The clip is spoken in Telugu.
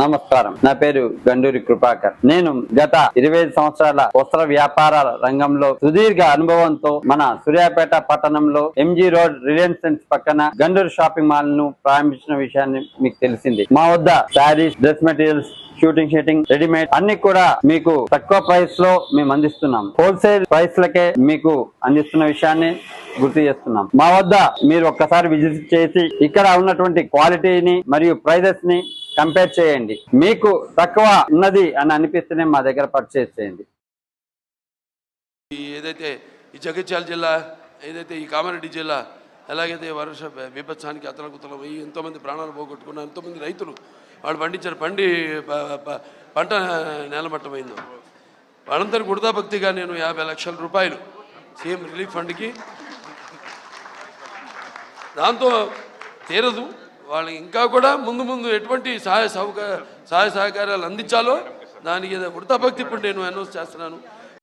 నమస్కారం. నా పేరు గండూరి కృపాకర్. నేను గత ఇరవై ఐదు సంవత్సరాల వస్త్ర వ్యాపారాల రంగంలో సుదీర్ఘ అనుభవంతో మన సూర్యాపేట పట్టణంలో ఎంజీ రోడ్ రిలయన్స్ సెంట్స్ పక్కన గండూరు షాపింగ్ మాల్ను ప్రారంభించిన విషయాన్ని మీకు తెలిసింది. మా వద్ద saris dress materials shooting sheeting readymade అన్ని కూడా మీకు తక్కువ ప్రైస్లో మేము అందిస్తున్నాం. హోల్సేల్ ప్రైస్ లకే మీకు అందిస్తున్న విషయాన్ని గుర్తు చేస్తున్నాం. మా వద్ద మీరు ఒక్కసారి విజిట్ చేసి ఇక్కడ ఉన్నటువంటి క్వాలిటీని మరియు ప్రైజెస్ని కంపేర్ చేయండి. మీకు తక్కువ ఉన్నది అని అనిపిస్తేనే మా దగ్గర పర్చేస్ చేయండి. ఈ ఏదైతే ఈ జగిత్యాల జిల్లా ఏదైతే ఈ కామారెడ్డి జిల్లా ఎలాగైతే వర్ష విభత్సానికి అతలకుతలం అయ్యి ఎంతోమంది ప్రాణాలు పోగొట్టుకున్నారు ఎంతోమంది రైతులు వాళ్ళు పండించారు పండి పంట నేలమట్టమైందో. వాళ్ళందరూ గుడదాభక్తిగా నేను యాభై లక్షల రూపాయలు సీఎం రిలీఫ్ ఫండ్కి దాంతో తీరదు. వాళ్ళకి ఇంకా కూడా ముందు ముందు ఎటువంటి సహాయ సహకార సహాయ సహకారాలు అందించాలో దానికి ఉడతాభక్తి ఇప్పుడు నేను అనౌన్స్ చేస్తున్నాను.